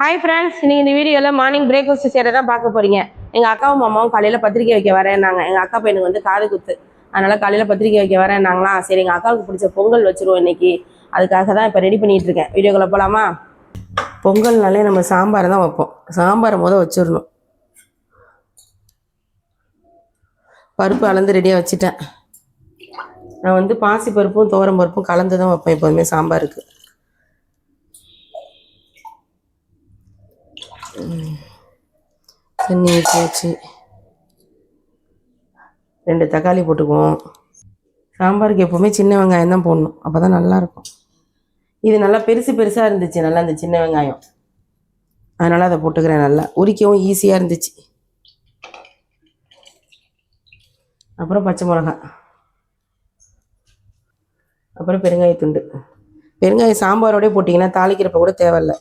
Hi friends நீங்கள் இந்த வீடியோவில் மார்னிங் பிரேக்ஃபாஸ்ட் செய்கிறத தான் பார்க்க போகிறீங்க எங்கள் அக்காவும் மாமாவும் காலையில் பத்திரிக்கை வைக்க வரேன்னாங்க. எங்கள் அக்கா பையனுக்கு வந்து காது குத்து. அதனால் காலையில் பத்திரிக்கை வைக்க வரேன்னாங்களா? சரி எங்கள் அக்காவுக்கு பிடிச்ச பொங்கல் வச்சுருவோம் இன்னைக்கு. அதுக்காக தான் இப்போ ரெடி பண்ணிகிட்டு இருக்கேன். வீடியோக்குள்ளே போகலாமா பொங்கல்னாலே நம்ம சாம்பார் தான் வைப்போம். சாம்பாரை முத வச்சிடணும். பருப்பு அளந்து ரெடியாக வச்சுட்டேன். நான் வந்து பாசி பருப்பும் துவரம் பருப்பும் கலந்து தான் வைப்பேன் எப்போதுமே சாம்பாருக்கு. தண்ணி ஊற்றியாச்சு ரெண்டு தக்காளி போட்டுக்குவோம். சாம்பாருக்கு எப்போவுமே சின்ன வெங்காயம் தான் போடணும். அப்போ தான் நல்லாயிருக்கும். இது நல்லா பெருசு பெருசாக இருந்துச்சு. நல்லா இந்த சின்ன வெங்காயம். அதனால் அதை போட்டுக்கிறேன் நல்லா. உரிக்கவும் ஈஸியாக இருந்துச்சு. அப்புறம் பச்சை மிளகா அப்புறம் பெருங்காயத்துண்டு பெருங்காயம் சாம்பாரோடய போட்டிங்கன்னா தாளிக்கிறப்ப கூட தேவையில்ல.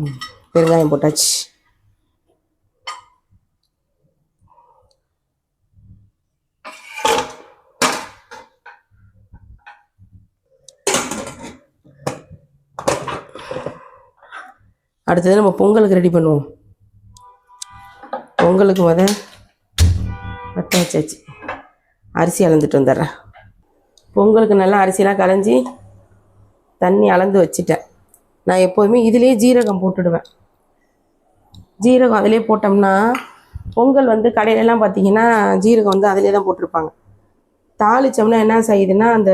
ம், பெருங்காயம் போட்டாச்சு. அடுத்தது நம்ம பொங்கலுக்கு ரெடி பண்ணுவோம். பொங்கலுக்கு முத வத்த வச்சாச்சு. அரிசி அளந்துட்டு வந்துடுறேன். பொங்கலுக்கு நல்லா அரிசிலாம் களைஞ்சி தண்ணி அளந்து வச்சுட்டேன். நான் எப்போதுமே இதுலேயே ஜீரகம் போட்டுடுவேன். ஜீரகம் அதிலே போட்டோம்னா பொங்கல் வந்து கடையிலலாம் பார்த்தீங்கன்னா ஜீரகம் வந்து அதிலே தான் போட்டிருப்பாங்க. தாளிச்சோம்னா என்ன செய்யுதுன்னா அந்த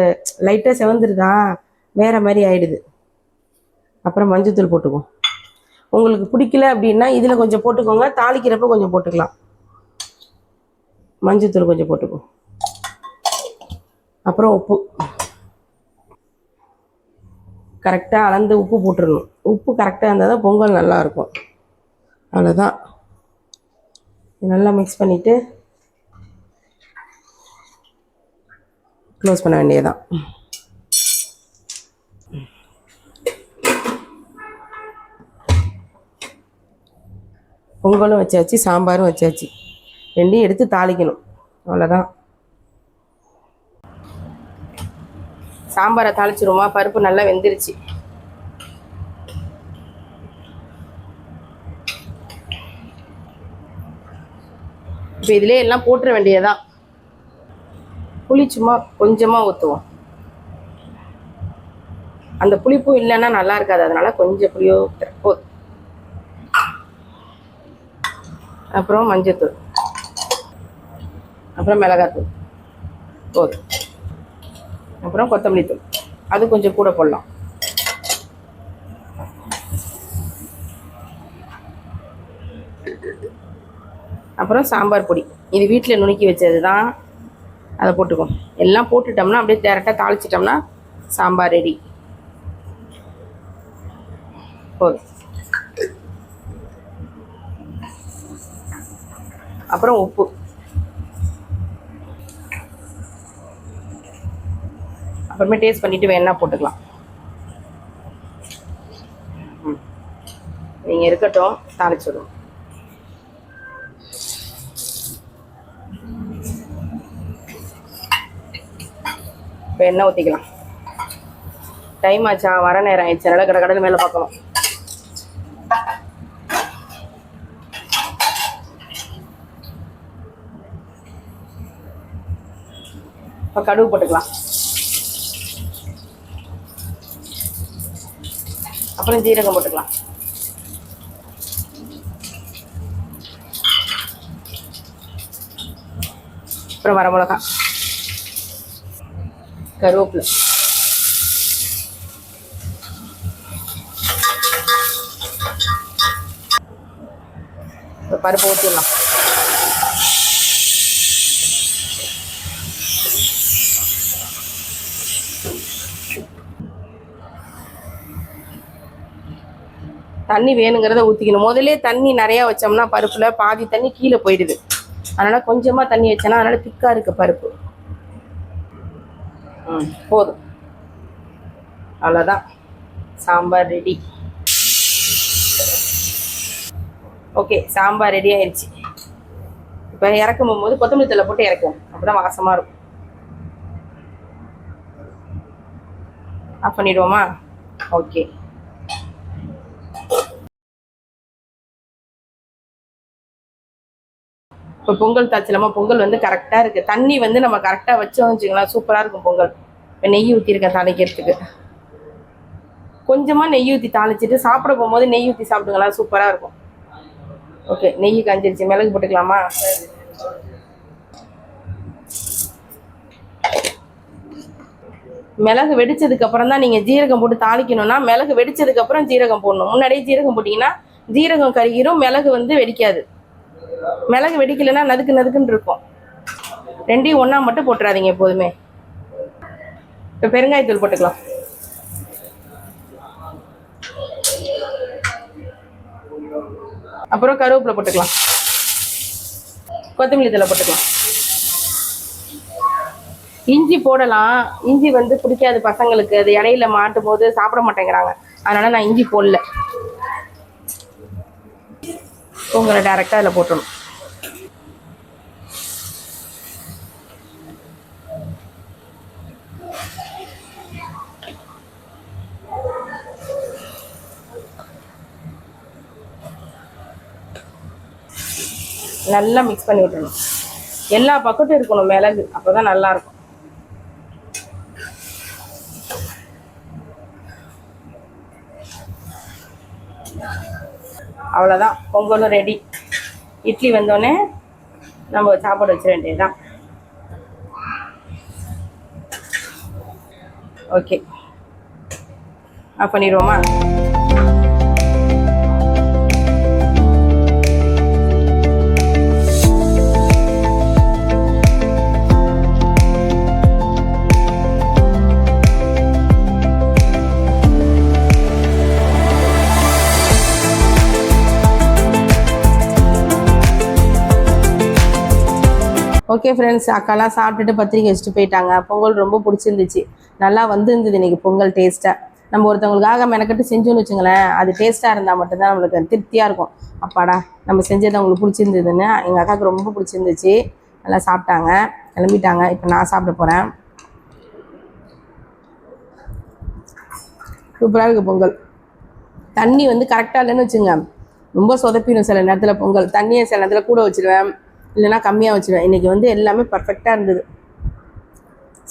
லைட்டாக செவந்துருதா? வேறு மாதிரி ஆயிடுது. அப்புறம் மஞ்சத்தூள் போட்டுக்குவோம். உங்களுக்கு பிடிக்கல அப்படின்னா இதில் கொஞ்சம் போட்டுக்கோங்க. தாளிக்கிறப்ப கொஞ்சம் போட்டுக்கலாம். மஞ்சத்தூள் கொஞ்சம் போட்டுக்குவோம். அப்புறம் உப்பு. கரெக்டாக அளந்து உப்பு போட்டுடணும் உப்பு கரெக்டாக இருந்தால் தான் பொங்கல் நல்லாயிருக்கும் அவ்வளோதான் நல்லா மிக்ஸ் பண்ணிவிட்டு க்ளோஸ் பண்ண வேண்டியதுதான். பொங்கலும் வச்சாச்சு சாம்பாரும் வச்சாச்சு. ரெண்டையும் எடுத்து தாளிக்கணும். அவ்வளோதான் சாம்பாரை தாளிச்சிருவோமா? பருப்பு நல்லா வெந்துருச்சு. இப்போ இதிலே எல்லாம் போட்டுற வேண்டியதுதான் புளி சும்மா கொஞ்சமாக ஊற்றுவோம் அந்த புளிப்பும் இல்லைன்னா நல்லா இருக்காது. அதனால கொஞ்சம் புளியோ போதும். அப்புறம் மஞ்சத்தூள். அப்புறம் மிளகாத்தூள். போதும். அப்புறம் கொத்தமல்லி தூள் அது கொஞ்சம் கூட போடலாம். அப்புறம் சாம்பார் பொடி. இது வீட்டில் நுணுக்கி வச்சது தான் அதை போட்டுக்குவோம் எல்லாம் போட்டுட்டோம்னா அப்படியே டேரெக்டாக தாளிச்சிட்டோம்னா சாம்பார் ரெடி போதும். அப்புறம் உப்பு. அப்புறமே டேஸ்ட் பண்ணிவிட்டு வேணா போட்டுக்கலாம். ம். இருக்கட்டும் தாளிச்சிடும் இப்போ எண்ணெய் ஊற்றிக்கலாம் டைம் ஆச்சா? வர நேரம் ஆயிடுச்சு. அதனால கடை கடையில் மேலே பார்க்கணும். இப்போ கடுகு போட்டுக்கலாம். அப்புறம் ஜீரகம் போட்டுக்கலாம். அப்புறம் வரமிளகா கருவேப்பிலை. பருப்பு ஊற்றிடலாம் தண்ணி வேணுங்கிறத ஊற்றிக்கணும் முதல்ல தண்ணி நிறையா வச்சோம்னா பருப்பில் பாதி தண்ணி கீழே போயிடுது. அதனால் கொஞ்சமாக தண்ணி வச்சோன்னா அதனால் திக்காக இருக்குது பருப்பு. ம் போதும். அவ்வளோதான் sambar ready okay sambar ready ஆயிடுச்சு இப்போ இறக்கும் போது கொத்தமல்லி தலை போட்டு இறக்குவோம். அப்போ தான் வாசமாக இருக்கும். ஆஃப் பண்ணிடுவோமா? ஓகே இப்போ பொங்கல் தாய்ச்சலாமா பொங்கல் வந்து கரெக்டாக இருக்குது தண்ணி வந்து நம்ம கரெக்டாக வச்சோம் வச்சுக்கலாம் சூப்பராக இருக்கும் பொங்கல். இப்போ நெய் ஊற்றிருக்கேன் தாளிக்கிறதுக்கு. கொஞ்சமாக நெய் ஊற்றி தாளிச்சிட்டு சாப்பிட போகும்போது நெய் ஊற்றி சாப்பிடுங்களா சூப்பராக இருக்கும். ஓகே நெய் காஞ்சிருச்சு. மிளகு போட்டுக்கலாமா? மிளகு வெடிச்சதுக்கப்புறம் தான் நீங்கள் ஜீரகம் போட்டு தாளிக்கணும்னா மிளகு வெடிச்சதுக்கப்புறம் ஜீரகம் போடணும். முன்னாடியே ஜீரகம் போட்டிங்கன்னா ஜீரகம் கருகிரும் மிளகு வந்து வெடிக்காது. மிளகு வெடிக்கலைன்னா நதுக்கு நதுக்குன்னு இருக்கும். ரெண்டையும் ஒன்றா மட்டும் போட்டுறாதீங்க எப்போதுமே. இப்போ பெருங்காயத்தூள் போட்டுக்கலாம். அப்புறம் கருவேப்பிலை போட்டுக்கலாம். கொத்தமல்லி தலை போட்டுக்கலாம். இஞ்சி போடலாம். இஞ்சி வந்து பிடிக்காது பசங்களுக்கு. அது இடையில மாட்டும் போது சாப்பிட மாட்டேங்கிறாங்க. அதனால நான் இஞ்சி போடல. உங்களை டேரெக்டாக அதில் போட்டணும் நல்லா மிக்ஸ் பண்ணி விட்டுணும் எல்லா பக்கட்டும் இருக்கணும் மிளகு அப்பதான் நல்லா இருக்கும். அவ்வளோதான் பொங்கலும் ரெடி இட்லி வந்தோடனே நம்ம சாப்பாடு வச்சிட வேண்டியதுதான். ஓகே பண்ணிடுவோமா? ஓகே ஃப்ரெண்ட்ஸ் அக்காலாம் சாப்பிட்டுட்டு பத்திரிக்கை வச்சுட்டு போயிட்டாங்க. பொங்கல் ரொம்ப பிடிச்சிருந்துச்சு. நல்லா வந்துருந்தது இன்னைக்கு பொங்கல் டேஸ்ட்டாக நம்ம ஒருத்தவங்களுக்காக மெனக்கட்டு செஞ்சோன்னு வச்சுங்களேன் அது டேஸ்ட்டாக இருந்தால் மட்டும்தான் நம்மளுக்கு திருப்தியாக இருக்கும். அப்பாடா நம்ம செஞ்சது அவங்களுக்கு பிடிச்சிருந்ததுன்னு எங்கள் அக்காவுக்கு ரொம்ப பிடிச்சிருந்துச்சு. நல்லா சாப்பிட்டாங்க. கிளம்பிட்டாங்க. இப்போ நான் சாப்பிட போகிறேன் சூப்பராக இருக்குது பொங்கல். தண்ணி வந்து கரெக்டாக இல்லைன்னு வச்சுங்க. ரொம்ப சொதப்பிடும் சில நேரத்தில் பொங்கல். தண்ணியை சில நேரத்தில் கூட வச்சிருவேன். இல்லைன்னா கம்மியாக வச்சுருவேன். இன்றைக்கி வந்து எல்லாமே பர்ஃபெக்டாக இருந்தது.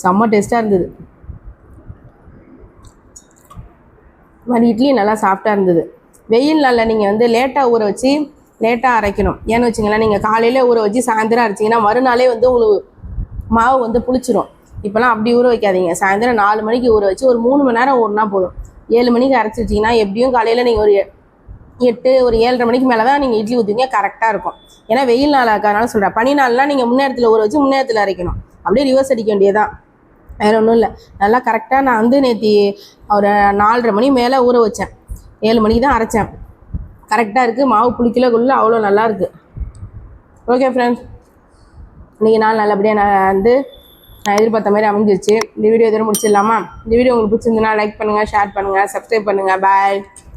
செம்ம டேஸ்ட்டாக இருந்தது. மாதிரி இட்லி நல்லா சாஃப்டாக இருந்தது. வெயில் நாளில் நீங்கள் வந்து லேட்டாக ஊற வச்சு லேட்டாக அரைக்கணும். ஏன்னு வச்சுங்களேன் நீங்கள் காலையில் ஊற வச்சு சாயந்தரம் அரைச்சிங்கன்னா மறுநாளே வந்து உங்களுக்கு மாவு வந்து புளிச்சிரும். இப்போலாம் அப்படி ஊற வைக்காதீங்க. சாயந்தரம் நாலு மணிக்கு ஊற வச்சு ஒரு மூணு மணி நேரம் ஊறினா போதும். ஏழு மணிக்கு அரைச்சி வச்சிங்கன்னா எப்படியும் காலையில் நீங்கள் ஒரு எட்டு ஒரு ஏழரை மணிக்கு மேலே தான் நீங்கள் இட்லி ஊற்றுவீங்க கரெக்டாக இருக்கும். ஏன்னா வெயில் நாள் இருக்கிறதுனால சொல்கிறேன் பனி நாள்லாம் நீங்கள் முன்னேரத்தில் ஊற வச்சு முன்னேரத்தில் அரைக்கணும். அப்படியே ரிவர்ஸ் அடிக்க வேண்டியதான் வேறு ஒன்றும் இல்லை. நல்லா கரெக்டாக நான் வந்து நேற்று ஒரு நாலரை மணி மேலே ஊற வச்சேன். ஏழு மணிக்கு தான் அரைச்சேன். கரெக்டாக இருக்குது மாவு புளிக்கலக்குள்ள அவ்வளோ நல்லா இருக்குது ஓகே ஃப்ரெண்ட்ஸ் இன்றைக்கி நாள் நல்லபடியாக நான் வந்து நான் எதிர்பார்த்த மாதிரி அமைஞ்சிருச்சு. இந்த வீடியோ எதுவும் முடிச்சிடலாமா? இந்த வீடியோ உங்களுக்கு பிடிச்சிருந்துன்னா லைக் பண்ணுங்கள் ஷேர் பண்ணுங்கள் சப்ஸ்கிரைப் பண்ணுங்கள் பாய்